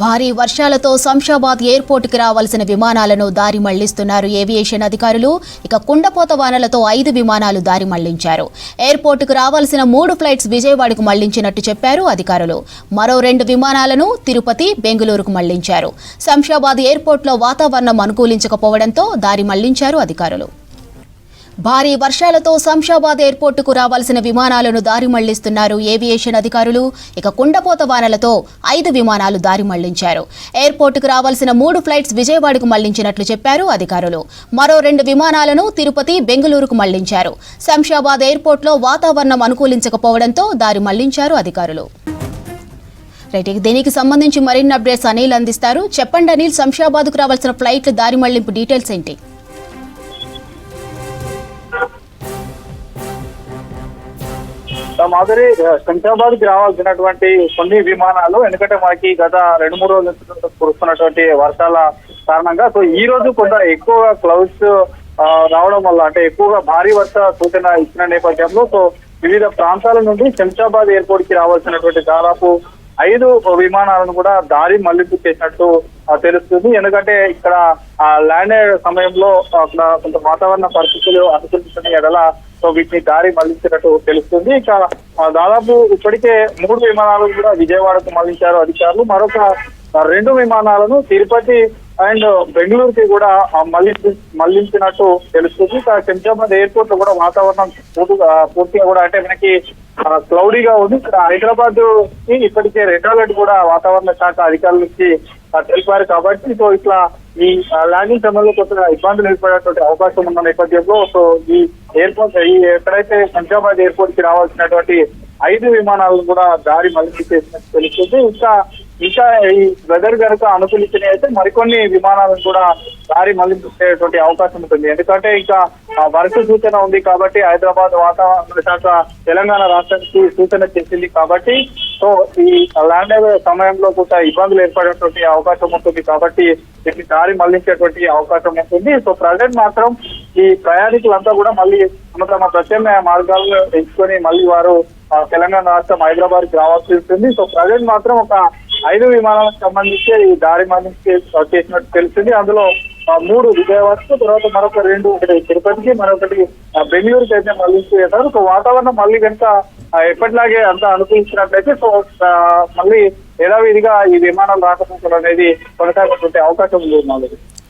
భారీ వర్షాలతో శంషాబాద్ ఎయిర్పోర్టుకి రావాల్సిన విమానాలను దారి మళ్ళిస్తున్నారు ఏవియేషన్ అధికారులు. ఇక కుండపోత వానలతో ఐదు విమానాలు దారి మళ్ళించారు. ఎయిర్పోర్టుకు రావాల్సిన మూడు ఫ్లైట్స్ విజయవాడకు మళ్ళించినట్టు చెప్పారు అధికారులు. మరో రెండు విమానాలను తిరుపతి బెంగళూరుకు మళ్ళించారు. శంషాబాద్ ఎయిర్పోర్టులో వాతావరణం అనుకూలించకపోవడంతో దారి మళ్ళించారు అధికారులు. భారీ వర్షాలతో శంషాబాద్ ఎయిర్పోర్టుకు రావాల్సిన విమానాలను దారి మళ్ళిస్తున్నారు ఏవియేషన్ అధికారులు. ఇక కుండపోత వానలతో ఐదు విమానాలు దారి మళ్ళించారు. ఎయిర్పోర్టుకు రావాల్సిన మూడు ఫ్లైట్స్ విజయవాడకు మళ్ళించినట్లు చెప్పారు అధికారులు. మరో రెండు విమానాలను తిరుపతి బెంగళూరుకు మళ్ళించారు. శంషాబాద్ ఎయిర్పోర్టులో వాతావరణం అనుకూలించకపోవడంతో దారి మళ్ళించారు అధికారులు. రైట్ దీనికి సంబంధించి మరిన్ని అప్డేట్స్ అనిల్ అందిస్తారు. చెప్పండి అనిల్ శంషాబాద్కు రావాల్సిన ఫ్లైట్లు దారి మళ్ళింపు డీటెయిల్స్ ఏంటి? మాదిరి శంషాబాద్కి రావాల్సినటువంటి కొన్ని విమానాలు ఎందుకంటే మనకి గత రెండు మూడు రోజుల నుంచి కురుస్తున్నటువంటి వర్షాల కారణంగా సో ఈ రోజు కొంత ఎక్కువగా క్లౌడ్స్ రావడం వల్ల అంటే ఎక్కువగా భారీ వర్ష సూచన ఇచ్చిన నేపథ్యంలో సో వివిధ ప్రాంతాల నుండి శంషాబాద్ ఎయిర్పోర్ట్కి రావాల్సినటువంటి దాదాపు ఐదు విమానాలను కూడా దారి మళ్ళింపు చేసినట్టు తెలుస్తుంది. ఎందుకంటే ఇక్కడ ల్యాండ్ అయ్యే సమయంలో అక్కడ కొంత వాతావరణ పరిస్థితులు అనుసరించిన ఎడల సో వీటిని దారి మళ్ళించినట్టు తెలుస్తుంది. ఇక దాదాపు ఇప్పటికే మూడు విమానాలు కూడా విజయవాడకు మళ్ళించారు అధికారులు. మరొక రెండు విమానాలను తిరుపతి అండ్ బెంగళూరుకి కూడా మళ్ళించి మళ్ళించినట్టు తెలుస్తుంది. శంషాబాద్ ఎయిర్పోర్ట్లో కూడా వాతావరణం పూర్తిగా పూర్తిగా కూడా అంటే మనకి క్లౌడీగా ఉంది. ఇక్కడ హైదరాబాద్కి ఇప్పటికే రెడ్ అలర్ట్ కూడా వాతావరణ శాఖ అధికారుల నుంచి తెలిపారు కాబట్టి సో ఇట్లా ఈ ల్యాండింగ్ సమయంలో కొంత ఇబ్బందులు ఏర్పడేటువంటి అవకాశం ఉన్న నేపథ్యంలో సో ఈ ఎయిర్పోర్ట్ ఈ ఎక్కడైతే శంషాబాద్ ఎయిర్పోర్ట్కి రావాల్సినటువంటి ఐదు విమానాలను కూడా దారి మళ్ళీ చేసినట్టు తెలుస్తుంది. ఇంకా ఇంకా ఈ వెదర్ కనుక అనుకూలించిన అయితే మరికొన్ని విమానాలను కూడా దారి మళ్ళించేటువంటి అవకాశం ఉంటుంది. ఎందుకంటే ఇంకా వరుస సూచన ఉంది కాబట్టి హైదరాబాద్ వాతావరణ శాఖ తెలంగాణ రాష్ట్రానికి సూచన చేసింది కాబట్టి సో ఈ ల్యాండ్ సమయంలో కూడా ఇబ్బందులు ఏర్పడేటువంటి అవకాశం ఉంటుంది కాబట్టి దీన్ని దారి మళ్ళించేటువంటి అవకాశం ఉంటుంది. సో ప్రజెంట్ మాత్రం ఈ ప్రయాణికులంతా కూడా మళ్ళీ తమ తమ ప్రత్యామ్నాయ మార్గాలను ఎంచుకొని మళ్ళీ వారు తెలంగాణ రాష్ట్రం హైదరాబాద్కి రావాల్సి ఉంటుంది. సో ప్రజెంట్ మాత్రం ఒక ఐదు విమానాలకు సంబంధించి ఈ దారి మళ్ళించి చేసినట్టు తెలిసింది అందులో మూడు విజయవాడకు తర్వాత మరొక రెండు ఒకటి తిరుపతికి మరొకటి బెంగళూరుకి అయితే మళ్ళించి వేశారు సో వాతావరణం మళ్ళీ కనుక ఎప్పటిలాగే అంతా అనుకూలించినట్లయితే సో మళ్ళీ యథావిధిగా ఈ విమానాలు రాకపోవడం అనేది కొనసాగుతుంటే అవకాశం ఉంది మాది